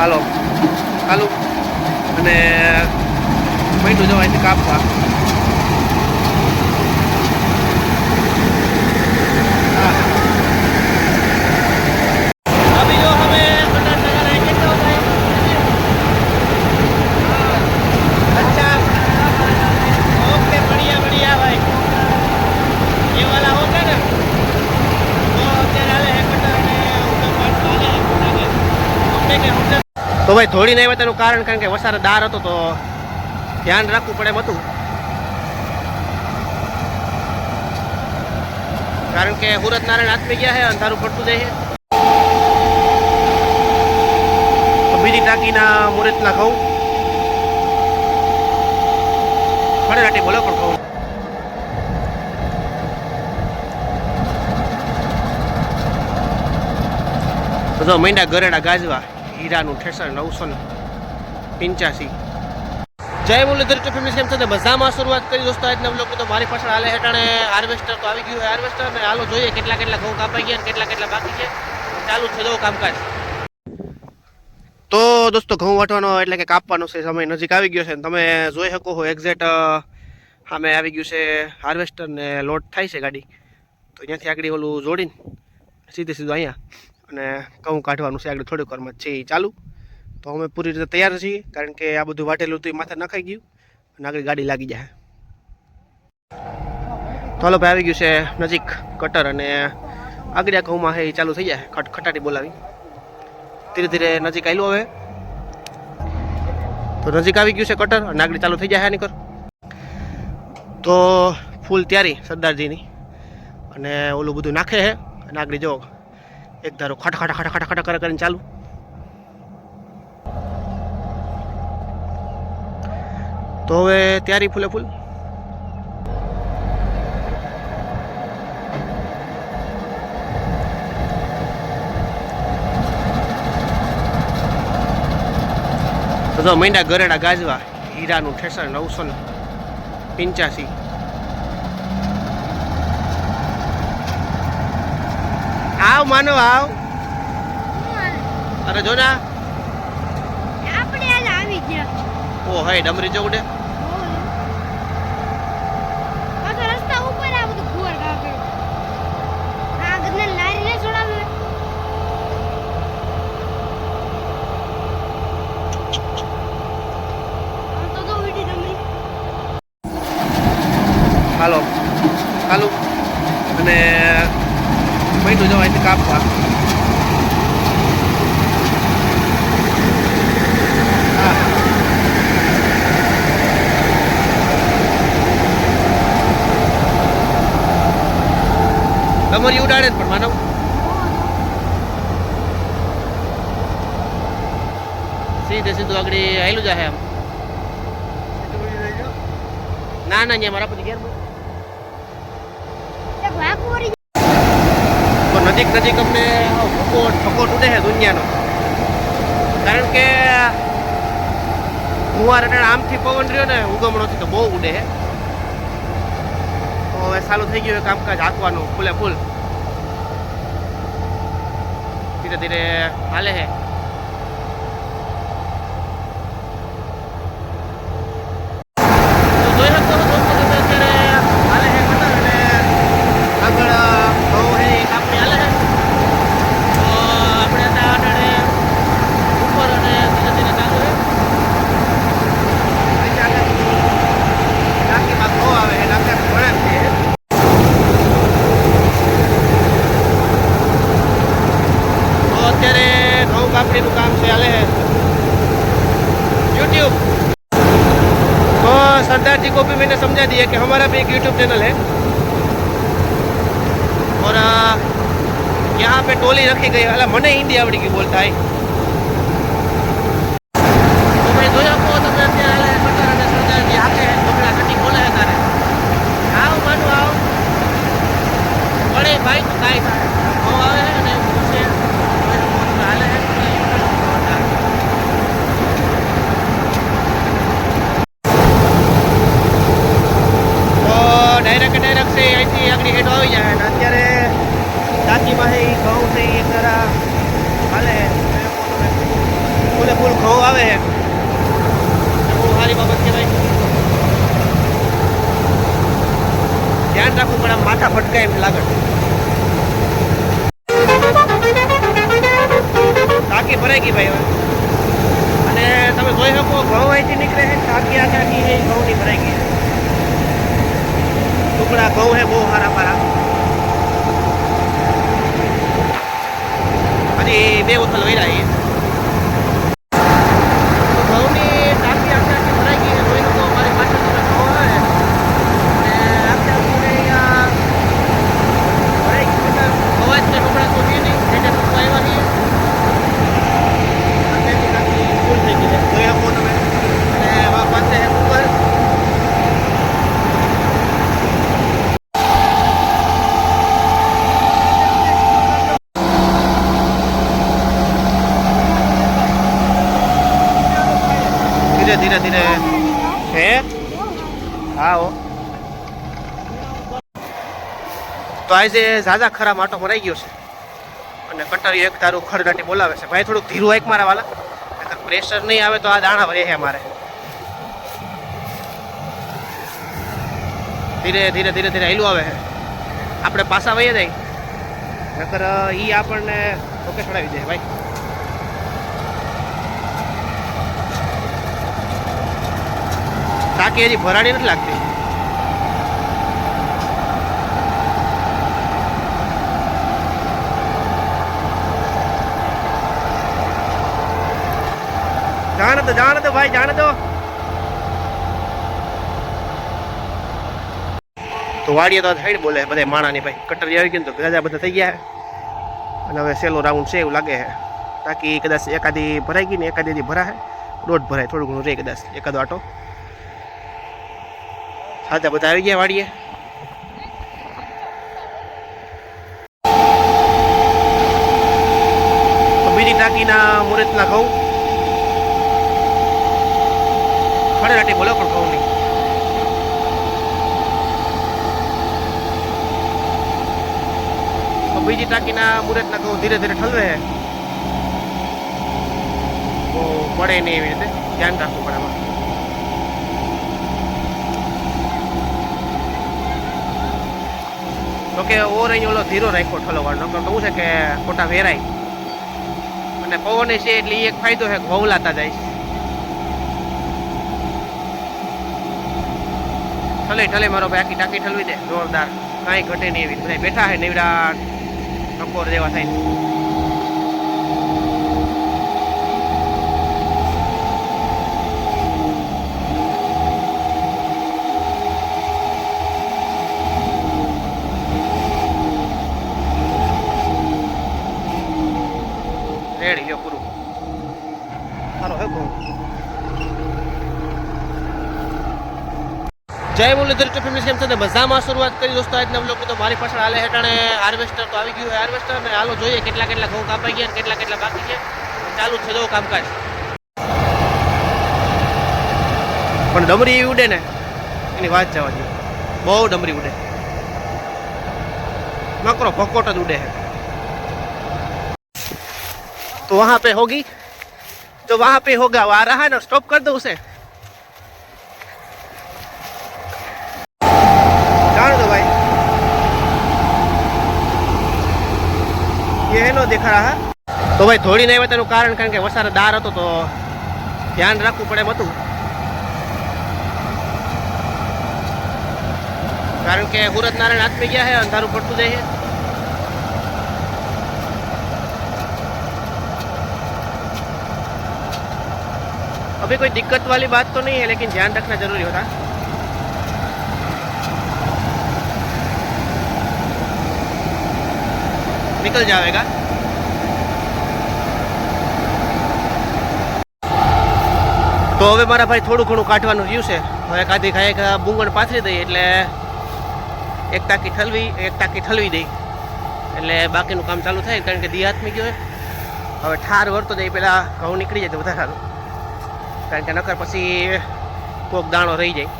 હાલો. હાલો. અને મહિનો જવાય છે કાપવા. તો ભાઈ થોડી નહીં તેનું કારણ કારણ કે વસારે દાર હતો તો ધ્યાન રાખવું પડે એમ હતું. કારણ કે સુરત નારાયણ હાથમી ગયા છે અંધારું પડતું જાય છે બીજી ટાંકીના મુહૂર્તના ઘઉં ખડેરાટી બોલો પણ ઘઉં તો મૈંડા ગરેડા ગાજવા. હીરાનું ઠેસર નવસો પિંચ્યાસી. જય મુરલીધર ટુ ફેમિલી, કેમ સાથે મજામાં શરૂઆત કરી દોસ્તો આજના બ્લોગ તો મારી પાછળ હાલે હેઠાણે હાર્વેસ્ટર તો આવી ગયું હાર્વેસ્ટર. ને હાલો જોઈએ કેટલા કેટલા ઘઉં કાપાઈ ગયા કેટલા કેટલા બાકી છે. ચાલુ છે જો કામકાજ. તો દોસ્તો ઘઉં વાટવાનો એટલે કે કાપવાનો છે, સમય નજીક આવી ગયો છે. તમે જોઈ શકો છો એક્ઝેક્ટ સામે આવી ગયું છે હાર્વેસ્ટર ને લોડ થાય છે ગાડી. તો અહીંયાથી આગળ ઓલું જોડીને સીધે સીધું અહીંયા. અને ઘઉં કાઢવાનું છે. આગળ થોડીક વારમાં છે એ ચાલુ. તો અમે પૂરી રીતે તૈયાર છીએ, કારણ કે આ બધું વાટેલું હતું એ માથે નખાઈ ગયું અને આગળ ગાડી લાગી જાય. તો હાલો ભાઈ, આવી ગયું છે નજીક કટર અને આગળ આ ઘઉંમાં છે એ ચાલુ થઈ જાય, ખટ ખટાટી બોલાવી. ધીરે ધીરે નજીક આવેલું હવે. તો નજીક આવી ગયું છે કટર અને આગળ ચાલુ થઈ જાય આની કર તો ફૂલ તૈયારી સરદારજીની. અને ઓલું બધું નાખે છે અને આગળ જો એક ધારો ખટ ખટ ખટ ખટ ખટ કરે કરીને ચાલુ. તો હવે તૈયારી ફૂલે ફૂલ. તો મહિના ગરેડા ગાજવા, હીરાનું ઠેસર નવસો ને પિંચ્યાસી. આવ માનો આવ. અરે જો ના આપણે આવી ગયા. ઓ હે ડમરી ચૌડે પાછો રસ્તા ઉપર આ બધું ઘોર કાપે આ ગદને લારી ને છોડાવે આમ તો જો વીડી રમી હાલો ચાલુ અને મહિનું જવા અહીંથી કાપવા હા. તમારી ઉડાડે પણ માનવ. સીધે સીધું આગળ આવેલું જાય આમ. ના ના, અહીંયા મારા પછી ઘેર નજીક નજીક અમને ફૂકો ઠકો તૂટે છે દુનિયાનો. કારણ કે કુંવાર એટલે આમથી પવન રહ્યો ને, ઉગમણોથી તો બહુ ઉડે છે. તો હવે ચાલુ થઈ ગયું કામકાજ, હાંકવાનું, ફૂલે ફૂલ. ધીરે ધીરે હાલે છે અત્યારે ઘઉં કાપણીનું કામ છે હાલે યુટ્યુબ तो सरदार जी को भी मैंने समझा दिया कि हमारा भी एक यूट्यूब चैनल है और अ, यहाँ पे टोली रखी गई अला મને હિન્દી આવડી ગઈ બોલતા આઈ ફટકાય એમ લાગે. ટાંકી ભરાઈ ગઈ ભાઈ હવે અને તમે જોઈ શકો ઘઉં અહીંથી નીકળે છે ટાંકી આખી આખી એ ઘઉંની ભરાઈ ગઈ છે ટુકડા ઘઉં છે બહુ સારા સારા હજી બે ઉથલ વૈરા છે તો ઘઉંની ટાંકી આખી આખી ભરાઈ ગઈ છે જોઈ શકો મારી પાછળ તમે ઘઉં આવે અને આખી આખી અહીંયા ભરાઈ ગઈ છે અવાજ ને ટુકડા તો છે નહીં એટલે ટુકડા આવ્યા નહીં આખી આખી ફૂલ થઈ ગઈ છે જોઈ શકો તમે અને આ પાસે છે ઉપર ધીરે ધીરે ધીરે હે હા હો તો આજે ઝાઝા ખરા માટો મરાઈ ગયો છે. અને કટારી એક તારું ખરડાટી બોલાવે છે. ભાઈ, થોડુંક ધીરું એક મારા વાલા. પ્રેશર નહીં આવે તો આ દાણા ભરે છે મારે ધીરે ધીરે ધીરે ધીરે હેલું આવે છે આપણે પાછા વહીએ જાય નકર ઈ આપણને ઓકે છોડાવી દે, ભાઈ. ટાંકી હજી ભરાડી નથી લાગતી. દો જાણ દો ભાઈ જાણ દો તો વાડીએ તો થઈ બોલે બધા માણાની ભાઈ. કટરી આવી ગયું ને તો ગજા બધા થઈ ગયા અને હવે સેલો રાઉન્ડ છે એવું લાગે છે. બાકી કદાચ એકાદી ભરાઈ ગઈ ને એકાદી ભરાય દોઢ ભરાય, થોડું ઘણું રહે કદાચ, એકાદો આટો. સાથે બધા આવી ગયા વાડીએ. તો બીજી ટાંકીના મુહૂર્તના ઘઉં. ખડરાટી બોલો, પણ કહું નહીં. બીજી ટાંકીના મુહૂર્તના કહું ધીરે ધીરે ઠલવે તો પડે નહીં એવી રીતે. ધ્યાન રાખવું પડે એમાં તો કે ઓર અહીં ઓલો ધીરો રાખ્યો ઠલો વાળો નકર તો છે કે ખોટા વેરાય. અને પવન છે એટલે એ એક ફાયદો છે કે લાતા જાય છે. ઠલે ઠલે મારો ભાઈ, આખી ટાંકી ઠલવી દે. જોરદાર. કાંઈ ઘટે નહીં એવી. બધા બેઠા હે નેવડા ટકોર જેવા થાય રેડી લ્યો પૂરું સારો હે કહું જય મુરલીધર ટુ ફેમિલી કેમ સાથે મજામાં શરૂઆત કરી દોસ્તો, આજના લોકો તો મારી પાછળ હાલે હેઠાણે હાર્વેસ્ટર તો આવી ગયું હાર્વેસ્ટર ને હાલો જોઈએ કેટલા કેટલા ઘઉં કાપાઈ ગયા કેટલા કેટલા બાકી છે. ચાલુ છે જો કામકાજ. પણ ડમરી એવી ઉડે ને, એની વાત જવા દે બહુ ડમરી ઉડે. નકરો ભકોટ જ ઉડે હે તો વહાં પે હોગી? તો વહાં પે હોગા આ રહા ને સ્ટોપ કરી દઉં છે. है नो दिख रहा है તો ભાઈ થોડી નહીં હોય તેનું કારણ કારણ કે વસારે દાર હતો તો ધ્યાન રાખવું પડે એમ હતું કારણ કે સુરત નારાયણ આત્મી ગયા છે અંધારું પડતું જાય છે अभी कोई दिक्कत वाली बात तो नहीं है लेकिन ध्यान रखना जरूरी होता निकल जाएगा તો હવે મારા ભાઈ થોડું ઘણું કાઢવાનું રહ્યું છે. હવે કાઢી ખાઈ એક બુંગણ પાથરી દઈએ એટલે એક ટાંકી ઠલવી, એક ટાંકી ઠલવી દઈ. એટલે બાકીનું કામ ચાલુ થાય કારણ કે દી હાથમી ગયો હવે ઠાર વરતો જાય પેલા ઘઉં નીકળી જાય તો વધારે સારું. કારણ કે નકર પછી કોક દાણો રહી જાય.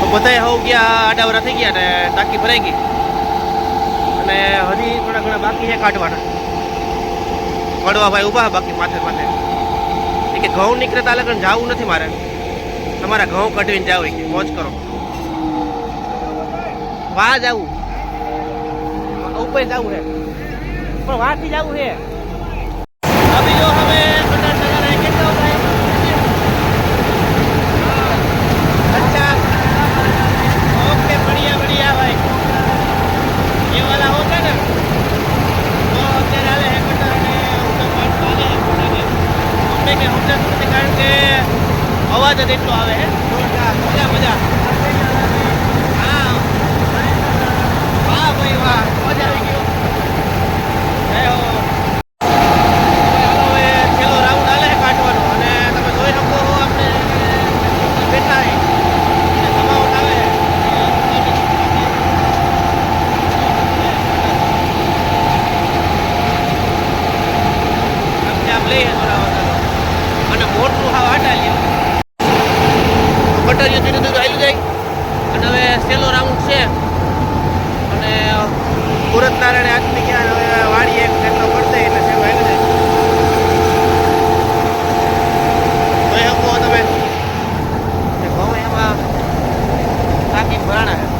તો બધાય હવ ગયા, આડાવરા થઈ ગયા ને ટાંકી ભરાઈ ગઈ. અને હજી થોડા ઘણા બાકી છે કાઢવાના. કડવા ભાઈ ઊભા બાકી માથે માથે. એ કે ઘઉં નીકળે તાલે જવું નથી મારે. તમારા ઘઉં કઢવીને જાવ કે, મોજ કરો. વાહ જાવું. ઉપર જવું હે. પણ વાથી જવું હે. મીટર ધીરે ધીરે આવી જાય. અને હવે સેલો રાઉન્ડ છે. અને સુરત નારાયણ આજની ક્યાં હવે વાડી એક એટલો પડશે એટલે સેલો આવી જાય જોઈ શકો તમે. ઘઉં એમાં ટાંકી ભરાણા